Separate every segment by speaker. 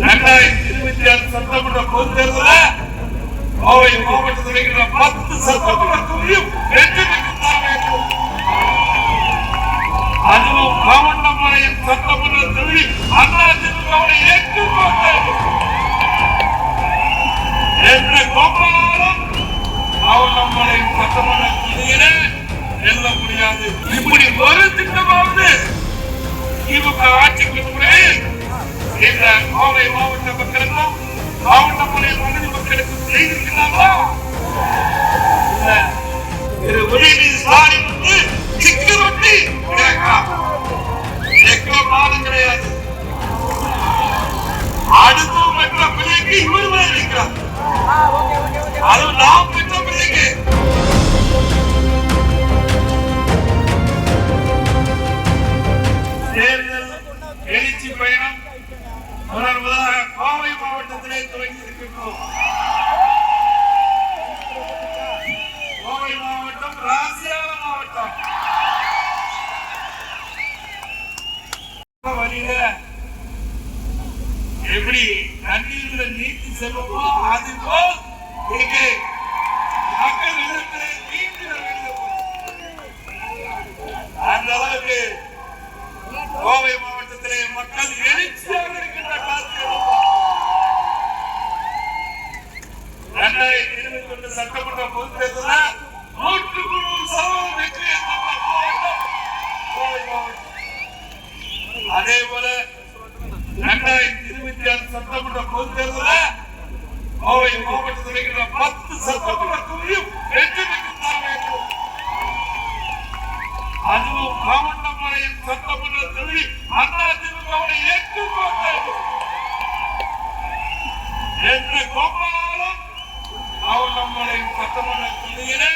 Speaker 1: ரெண்டாயிரத்தி இருபத்தி ஆறு சட்டமன்ற பொதுத் தேர்தலில் கோவை மாவட்டத்தில் இருக்கிற பத்து சட்டமன்ற தொகுதியும் வெற்றி பெற்றுத்தான் வேண்டும் அதுவும் சட்டமன்ற தொகுதி அண்ணா இந்த கோவை மாவட்ட மக்களுக்கும் மாவட்டமலை பகுதி மக்களுக்கும் செய்திருக்கிறார்களா. திரு உதயநிதி ஸ்டாலின் வந்து சிக்கு ரொட்டி கேட்கிறார் எக்கோ காலம் கிடையாது. அடுத்து பெற்ற பிள்ளைக்கு இவர் இருக்கிறார். அது நாம் பெற்ற பிள்ளைக்கு. எப்படி தண்ணீர்ல நீட்டி செல்வமோ அதுபோல் இங்கே மக்கள் வெள்ளத்திலே நீண்டி வருகிறது அந்த அளவுக்கு கோவை மாவட்டத்திலே மக்கள் எழுச்சியாக இருக்கின்ற காலத்தில் ரெண்டாயிரத்தி இருபத்தி ஒன்று சட்டமன்ற பொதுத் தேர்தலில் நூற்றுக்கு நூறு சதவீதம் வெற்றி பெற்ற மாவட்டம் கோவை மாவட்டம் அதே போல ரெண்டாயிரத்தி இருபத்தி ஆறு சட்டமன்ற பொதுத் தேர்தலில் கோவை மாவட்டத்தில் இருக்கிற பத்து சட்டமன்ற தொகுதியும் வெற்றி பெற்றுத்தான் வேண்டும் அதுவும் கவர்னமலையின் சட்டமன்ற தொகுதி அண்ணா திமுகவுடைய எட்டு கோட்டை எந்த கோபாலும் கவர்னமலையின் சட்டமன்ற தொகுதியிலே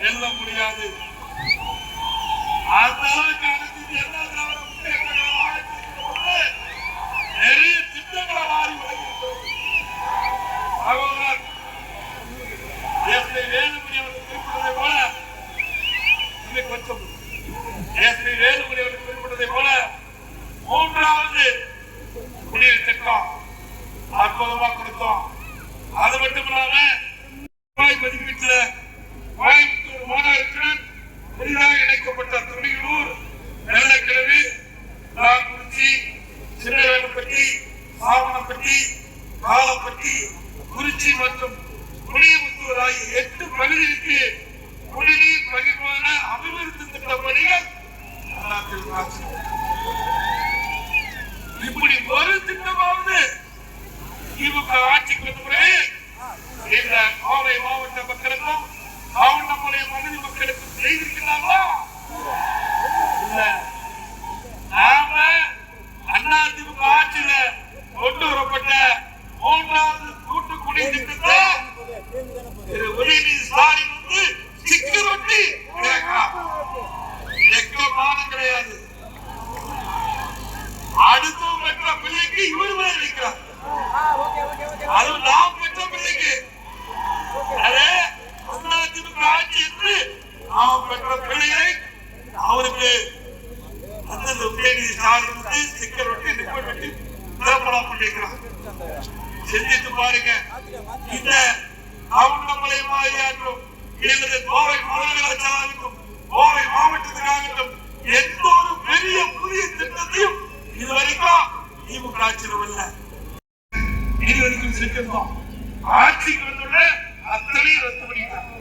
Speaker 1: வெல்ல முடியாது. எட்டு பகுதிக்கு குடிநீர் பகிர்வான அபிவிருத்தி திட்ட பணிகள் இப்படி ஒரு திட்டமாவது திமுக ஆட்சிக்கு வந்த பிறகு இந்த கோவை மாவட்ட மக்களுக்கும் மாவட்டமுறை பகுதி மக்களுக்கும் செய்திருக்கிறார்களா? இல்ல. நாம அண்ணா திமுக ஆட்சியில கொண்டு வரப்பட்ட மூன்றாவது கூட்டுக்குடி திட்டத்தை திரு ஸ்டாலின் வந்து சிக்கு ரொட்டி எக்கோ காலம் கிடையாது. அடுத்து பெற்ற பிள்ளைக்கு இவர் மேல் இருக்கிறார் அது நாம் பெற்ற பிள்ளைக்கு. அதே அதிமுக ஆட்சி என்று நாம் பெற்ற பிள்ளைகளை அவருக்கு அந்தந்த உதயநிதி ஸ்டாலின் வந்து ஸ்டிக்கர் ஒட்டி நிப்பல் பண்ணிருக்கிறார். சிந்தித்து பாருங்க. இந்த மாதிரியாற்றும் இல்லது கோவை மாநகராட்சியாகட்டும் கோவை மாவட்டத்துக்காகட்டும் எந்த ஒரு பெரிய புதிய திட்டத்தையும் இதுவரைக்கும் திமுக ஆட்சியில் இல்லை இதுவரைக்கும் செஞ்சிருந்தோம் ஆட்சிக்கு வந்துள்ள அத்தனையும் ரத்து பண்ணிட்டாங்க.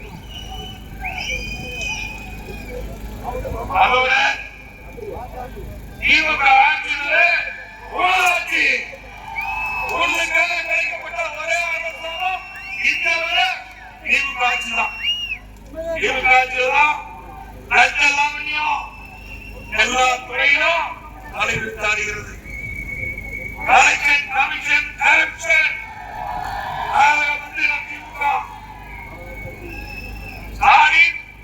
Speaker 1: அதோட திமுக ஆட்சியில ஊழலாட்சி ஊழலுக்காக கிடைக்கப்பட்ட ஒரே அரசாங்கம் இந்தியாவில திமுக ஆட்சி தான் திமுக ஆட்சியில தான் லஞ்ச லாவண்யம் எல்லா துறையிலும் தலைவிரித்தாடுகிறது கலெக்ஷன்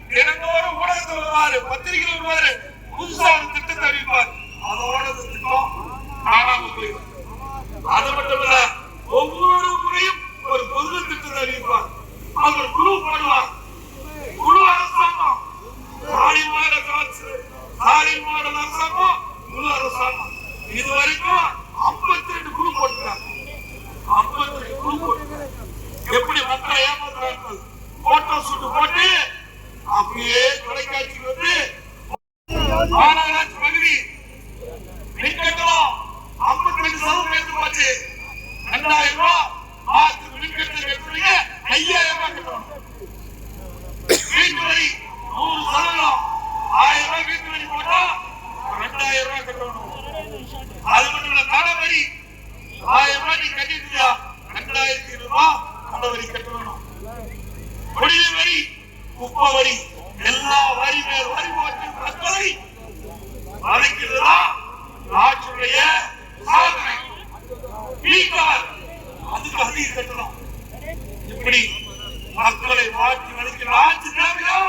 Speaker 1: தினந்தோறும் ஊடகத்தில் வருவாரு பத்திரிகையில் வருவாரு புதுசா ஒரு திட்டத்தை அறிவிப்பார். மாநகராட்சி பகுதி. மின்கட்டணம் ஐம்பத்தி ரெண்டு சதவீதம் எடுத்து போச்சு ரெண்டாயிரம் ரூபாய் மாசு மின்கட்டணம் ஐயாயிரம் ரூபாய் கட்டணும். மீன்துறை நூறு சதவீதம். கட்டணும் இப்படி மக்களை மாற்றி வளைக்கிற ஆட்சி தேவையா?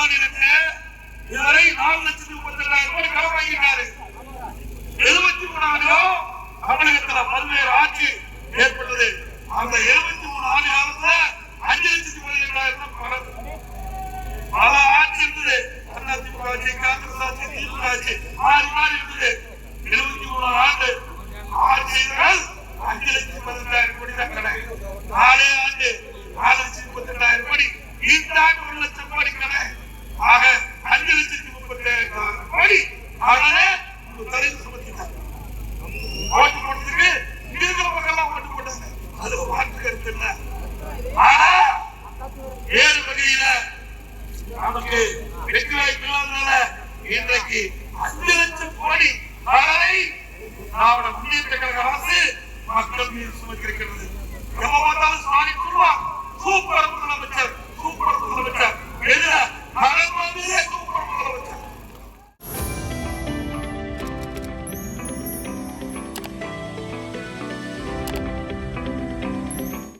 Speaker 1: மாநிலத்திலே இதுவரை நாலு லட்சத்தி முப்பத்தி ரெண்டாயிரம் கோடி கடன் வாங்கிட்டாரு எழுபத்தி மூணாயிரம் தமிழகத்துல பல்வேறு ஆட்சி ஏற்பட்டது. அந்த எழுபத்தி மூணு ஆண்டு காலத்துல அஞ்சு லட்சத்தி பதினேழாயிரம் ரூபாய் பல ஆட்சி இருந்தது. அதிமுக ஆட்சி காங்கிரஸ் ஆட்சி திமுக ஆட்சி மாறி மாறி இருந்தது. எழுபத்தி மூணு ஆண்டு ஆட்சிகள் அஞ்சு லட்சத்தி பதினெட்டாயிரம் கோடி தான் கடை நாலே ஆண்டு நாலு லட்சத்தி முப்பத்தி ரெண்டாயிரம் கோடி. இந்த ஆண்டு